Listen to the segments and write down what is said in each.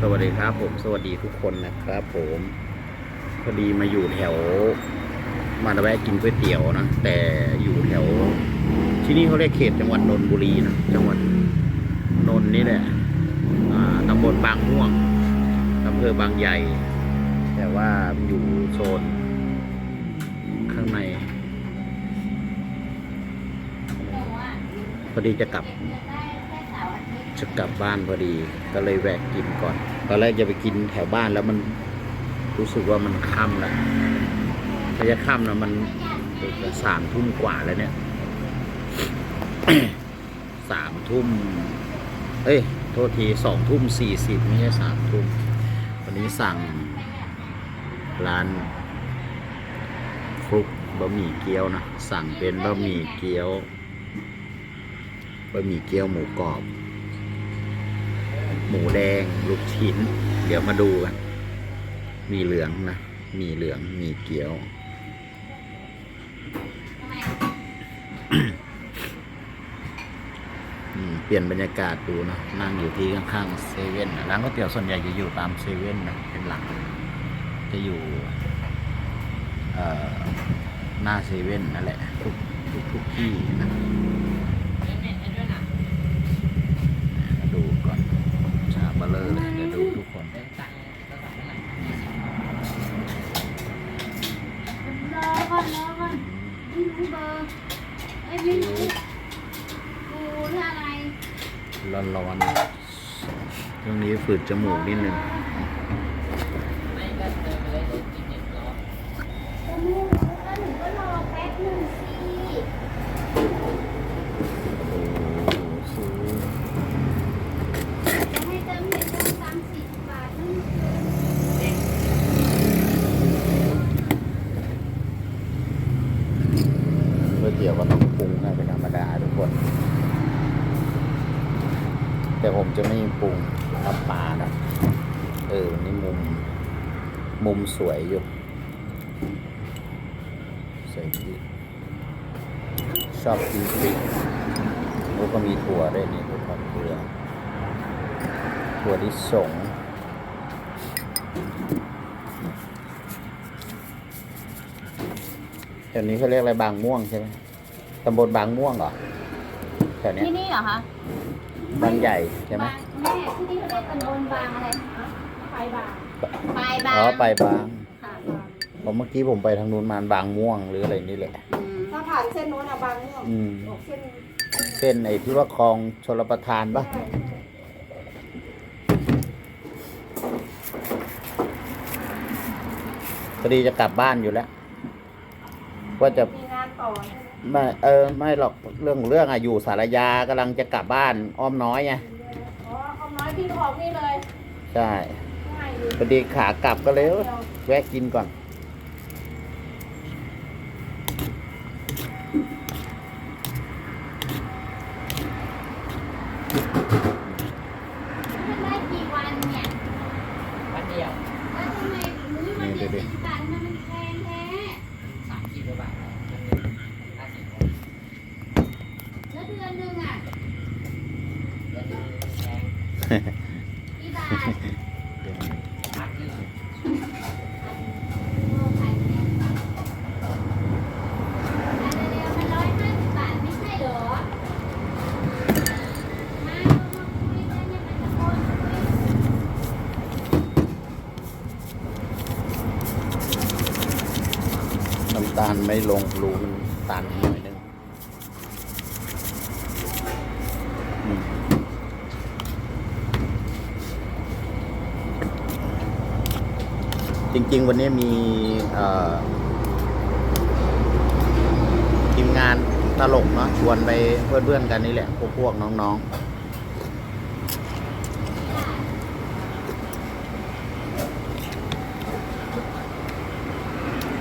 สวัสดีครับผมสวัสดีทุกคนนะครับผมพอดีมาอยู่แถว มาแวะกินก๋วยเตี๋ยวนะ แต่อยู่แถว ที่นี่เขาเรียกเขตจังหวัดนนทบุรีนะจังหวัดนนท์นี่แหละตำบลบางม่วงอำเภอบางใหญ่ แต่ว่าอยู่โซน ข้างในพอดีจะกลับ จะกลับบ้านพอดี ก็เลยแวะกินก่อน ตอนแรกจะไปกินแถวบ้านแล้วมันรู้สึกว่ามันค่ำแล้วถ้าจะค่ำนะมันสามทุ่มกว่าแล้วเนี่ยสามทุ่ม เอ้ย โทษทีสองทุ่มสี่สิบไม่ใช่สามทุ่ม วันนี้สั่งร้านฟลุกบะหมี่เกี๊ยวนะ สั่งเป็นบะหมี่เกี๊ยวบะหมี่เกี๊ยวหมูกรอบ หมูแดง ลูกชิ้น เดี๋ยวมาดูกัน มีเหลืองนะ มีเหลือง มีเกี๊ยวอืมเปลี่ยนบรรยากาศดูนะ นั่งอยู่ที่ข้างๆเซเว่นนะร้านก๋วยเตี๋ยวส่วนใหญ่จะอยู่ตามเซเว่นนะ เป็นหลัก จะอยู่เอ่อหน้าเซเว่นนั่นแหละ ทุกทุกทุกที่นะมาดูก่อน ชาเลเลอร์เลยเดี๋ยวดูทุกคนรอก่อนรอก่อนไม่รู้เบอร์เอ้ยไม่รู้กูเรื่องอะไรร้อนๆช่วงนี้ฝืดจมูกนิดนึง ก็ไม่รู้ก็หนูก็รอแป๊บหนึ่งสิ โอ้โหสู จะให้เติมเงินต้องสามสิบบาทนั่น ก๋วยเตี๋ยวก็ต้องปรุงให้เป็นธรรมดาทุกคน แต่ผมจะไม่ปรุงน้ำปลานะ เออ นี่มุม มุม สวยอยู่ใส่พริกชอบกินพริกแล้วก็มีถั่วด้วยนี่ถั่วฝักเกลือถั่วลิสงแถวนี้เขาเรียกอะไรบางม่วงใช่ไหมตำบลบางม่วงเหรอแถวเนี้ยที่นี่เหรอคะบางใหญ่ใช่ไหมบางแม่ที่นี่เขาเรียกตำบลบางอะไรปลายบาง ปลายบางอ๋อไปบางค่ะผมเมื่อกี้ผมไปทางนู้นมาบางม่วงหรืออะไรนี่แหละ อืมถ้าผ่านเส้นโน้นอะบางม่วงอืม ออกเส้นเส้นไอ้ที่ว่าคลองชลประทานปะพอดีจะกลับบ้านอยู่แล้ว ว่าจะ มีงานต่อใช่ไหมไม่เออไม่หรอกเรื่องของเรื่องอะอยู่สารยากำลังจะกลับบ้านอ้อมน้อยไงอ๋อเอาน้อยพี่ออกนี่เลย ใช่ง่ายดี พอดีขากลับก็เลยแวะกินก่อนได้กี่วันเนี่ย วันเดียว แล้วทำไมมื้อวันเดียว นี่ สี่ ดูดิ สิบบาทมันมันแพงแท้ สามสิบกว่าบาทห้าสิบ แล้วเดือนหนึ่งอะ เดือนหนึงแพง กี่บาท พักที่ โอ้ขายแพงขายเร็วๆมันร้อยห้าสิบบาทไม่ใช่เหรอมามาคุยกันอย่ามาตะโกนคุย น้ำตาล ไม่ลงรูมันตันหน่อยนึงจริง ๆ วันนี้มีทีมงานตลกเนาะชวนไปเพื่อนๆกันนี่แหละ พวกพวกน้องๆ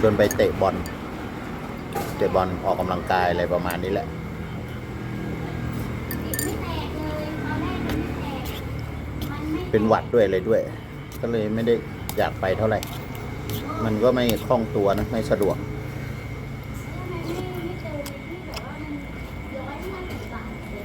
ชวนไปเตะบอล เตะบอลออกกำลังกายอะไรประมาณนี้แหละไม่แตกเลยตอนแรกมันไม่แตกมันไม่เป็นหวัดด้วยอะไรด้วย ก็เลยไม่ได้อยากไปเท่าไหร่ มันก็ไม่คล่องตัวนะ ไม่สะดวก ทำไมไม่ไม่เจอที่แบบว่ามันร้อยห้าสิบบาทเลย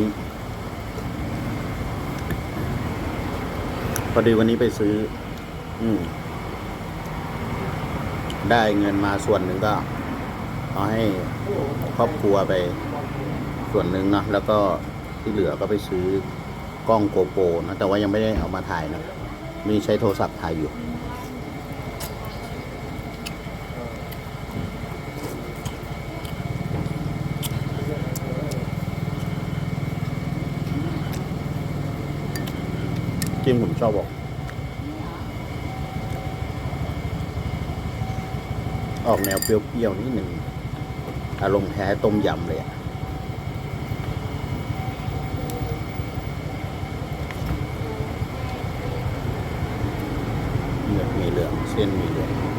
นี้พอ ดีวันนี้ไปซื้อ อืม ได้เงินมาส่วนหนึ่งก็เอาให้ครอบครัวไป ส่วนหนึ่งเนะแล้วก็ที่เหลือก็ไปซื้อกล้องโกโปรนะแต่ว่ายังไม่ได้เอามาถ่ายนะ มีใช้โทรศัพท์ถ่ายอยู่จริงผมชอบบอก ออกแนวเปรี้ยวๆนิดหนึ่งอารมณ์แท้ต้มยำเลยอะเลือมีเหลืองเส้นมีเหลือง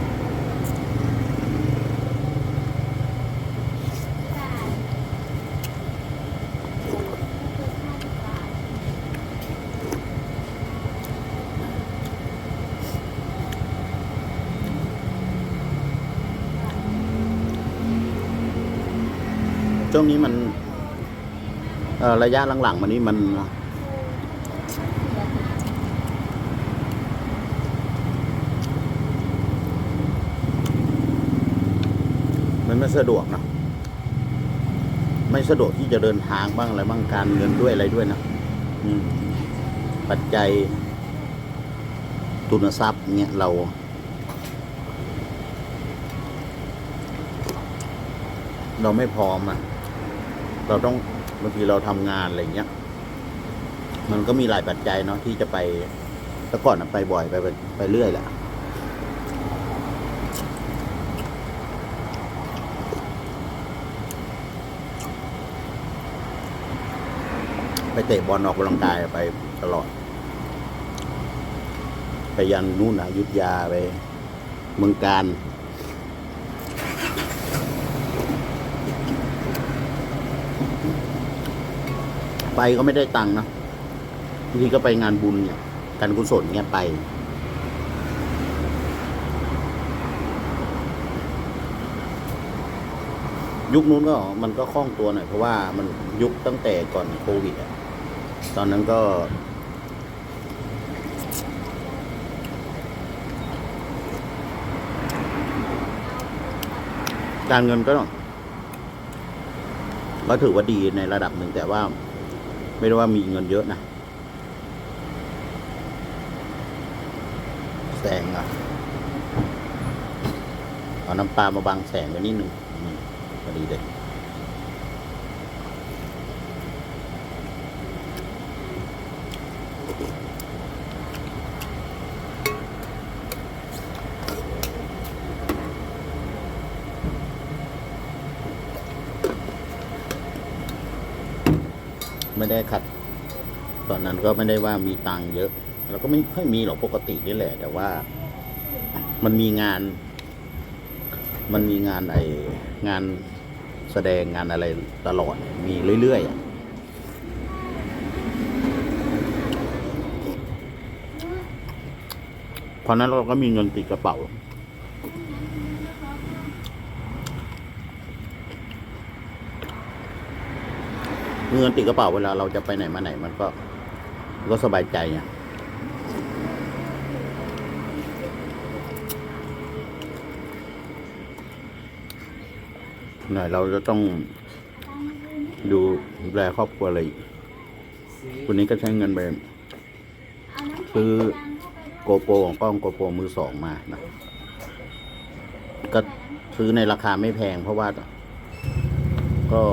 ช่วงนี้มันระยะหลังๆมานี้มันมันไม่สะดวกนะไม่สะดวกที่จะเดินทางบ้างอะไรบ้างการเงินด้วยอะไรด้วยนะปัจจัย ทุนทรัพย์เนี่ยเรา เราไม่พร้อมอะ เราต้องบางทีเราทำงานอะไรเงี้ย มันก็มีหลายปัจจัยเนาะที่จะไปแต่ก่อนไปบ่อยไปไปเรื่อยแหละไปเตะบอลออกกำลังกายไปตลอด ไปยันนู่นนะยุทธยาไป เมืองการ ไปก็ไม่ได้ตังค์นะบางทีก็ไปงานบุญเนี่ยการกุศลเนี่ยไปยุคนู้นก็มันก็คล่องตัวหน่อยเพราะว่ามันยุคตั้งแต่ก่อนโควิดอะตอนนั้นก็ การเงินก็ก็ถือว่าดีในระดับหนึ่งแต่ว่า ไม่ได้ว่ามีเงินเยอะนะแสงอะเอาน้ำปลามาบังแสงไว้นิดนึงพอดีเลย ไม่ได้ขัด ตอนนั้นก็ไม่ได้ว่ามีตังค์เยอะ แล้วก็ไม่ค่อยมีหรอกปกตินี่แหละ แต่ว่า มันมีงาน มันมีงานไองานแสดงงานอะไรตลอด มีเรื่อยๆอะพราะนั้นเราก็มีเงินติดกระเป๋า เงินติดกระเป๋าเวลาเราจะไปไหนมาไหนมันก็ก็สบายใจไงหน่อยเราจะต้องดูแลครอบครัวอะไรวันนี้ก็ใช้เงินไปซื้อโกโปรของกล้องโกโปรมือสองมานะก็ซื้อในราคาไม่แพงเพราะว่าก็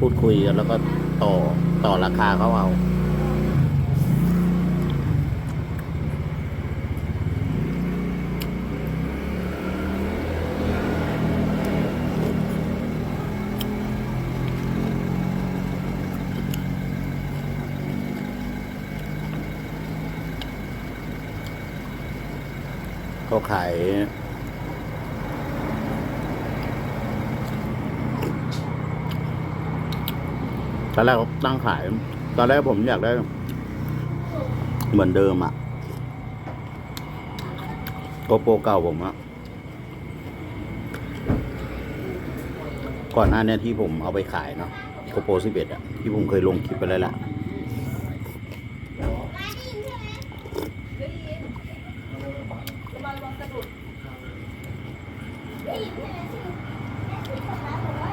พูดคุยกันแล้วก็ต่อต่อราคาเขาเอาเขาขาย ตอนแรกเขาตั้งขาย ตอนแรกผมอยากได้ เหมือนเดิมอะโกโปรเก่าผมอะก่อนหน้านี้ที่ผมเอาไปขายเนาะโกโปร11อะที่ผมเคยลงคลิปไปแล้วล่ะระ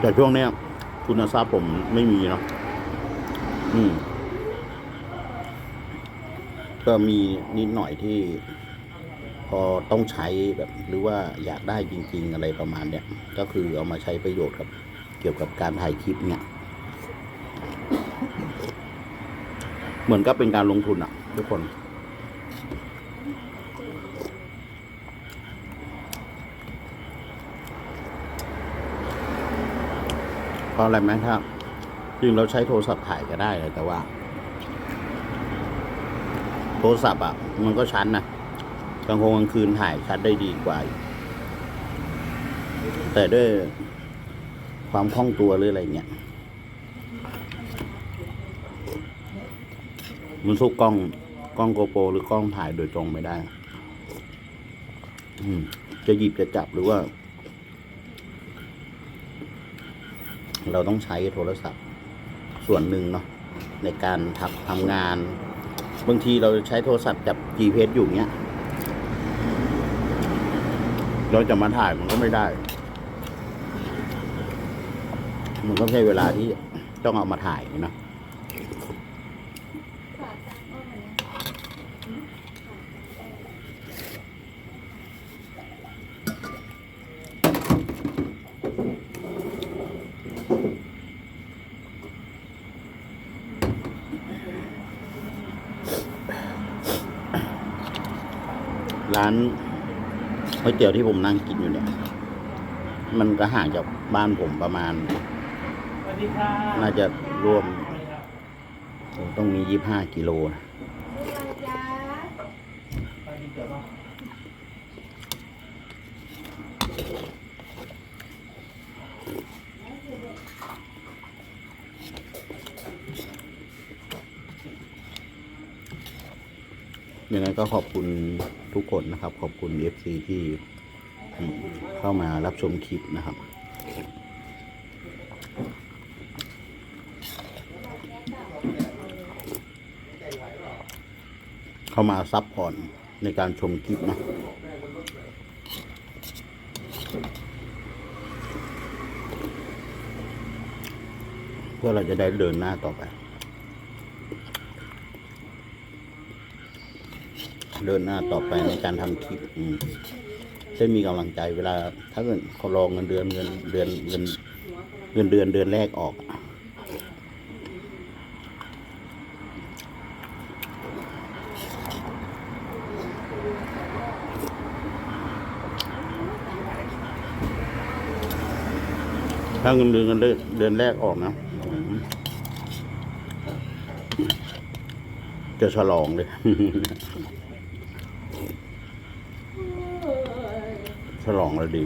แต่ช่วงนี้ยทุนทรัพย์ผมไม่มีเนาะ อืม ก็มีนิดหน่อยที่ พอต้องใช้แบบ หรือว่าอยากได้จริง ๆ อะไรประมาณเนี้ยก็คือเอามาใช้ประโยชน์กับ เกี่ยวกับการถ่ายคลิปเนี่ย เหมือนกับเป็นการลงทุนอะ ทุกคนเพราะอะไรไหมครับ จริงเราใช้โทรศัพท์ถ่ายก็ได้เลยแต่ว่า โทรศัพท์อะ มันก็ชัดนะกลางคงกลางคืนถ่ายชัดได้ดีกว่า แต่ด้วยความคล่องตัวหรืออะไรเงี้ยมันสู้กล้องกล้องโกโปรหรือกล้องถ่ายโดยตรงไม่ได้ จะหยิบจะจับหรือว่า เราต้องใช้โทรศัพท์ ส่วนหนึ่งเนาะในการทับทำงาน บางทีเราใช้โทรศัพท์จับ GPS อยู่เนี้ย เราจะมาถ่ายมันก็ไม่ได้ มันก็ใช้เวลาที่ต้องเอามาถ่ายเนาะ ร้านก๋วยเตี๋ยวที่ผมนั่งกินอยู่เนี่ย มันก็ห่างจากบ้านผมประมาณ น่าจะรวม ต้องมียี่ห้ากิโลนะยังไง ก็ขอบคุณทุกคนนะครับ ขอบคุณ FC ที่เข้ามารับชมคลิปนะครับ เข้ามาซับพอร์ตในการชมคลิปนะเพื่อเราจะได้เดินหน้าต่อไป เดินหน้าต่อไปในการทำคลิปอืมได้มีกำลังใจเวลา ถ้าเกิดเขารองเงินเดือนเงินเดือนเงินเงินเดือนเดือนแรกออกถ้าเงินเดือนเงินเดือนเดือนแรกออกนะจะฉลองเลย ฉลองเลยดี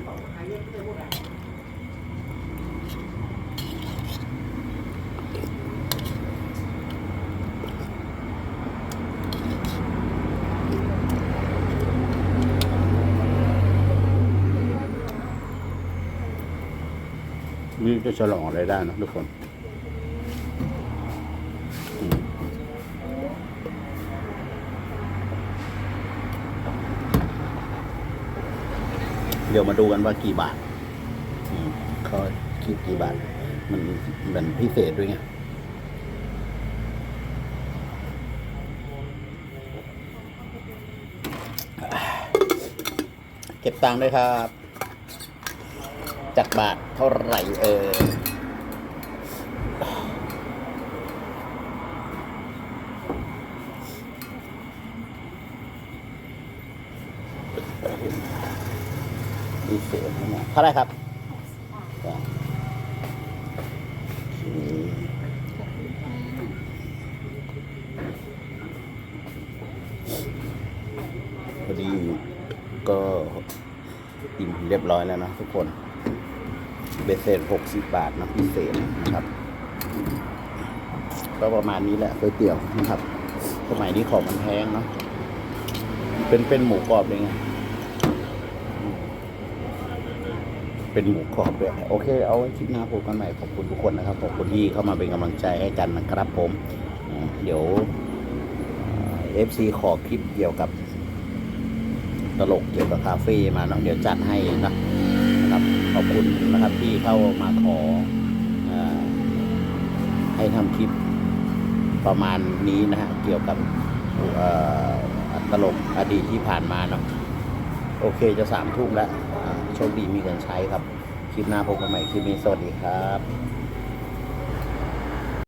นี่จะฉลองอะไรได้นะทุกคน เดี๋ยวมาดูกันว่ากี่บาทเขาคิดกี่บาท มันมันพิเศษด้วยไงเก็บตังค์ด้วยครับจากบาทเท่าไหร่เออ ดีเซล เท่าไรครับพอดีก็อิ่มเรียบร้อยแล้วนะทุกคน เบสเซ็ตหกสิบบาทนะพิเศษนะครับ ก็ประมาณนี้แหละก๋วยเตี๋ยวนะครับ สมัยนี้ของมันแพงเนาะเป็นเป็นหมูกรอบเลยไง เป็นหมูกรอบด้วยโอเค เอาไว้คลิปหน้าพบกันใหม่ขอบคุณทุกคนนะครับขอบคุณที่เข้ามาเป็นกำลังใจให้กันนะครับผม เดี๋ยวเอฟซีขอคลิปเกี่ยวกับตลกเกี่ยวกับคาเฟ่มาเนาะเดี๋ยวจัดให้นะครับขอบคุณนะครับที่เข้ามาขออให้ทำคลิปประมาณนี้นะฮะเกี่ยวกับตลกอดีตที่ผ่านมาเนาะโอเคจะสามทุ่มแล้ว โชคดีมีเงินใช้ครับ คลิปหน้าพบกันใหม่คลิปนี้สวัสดีครับ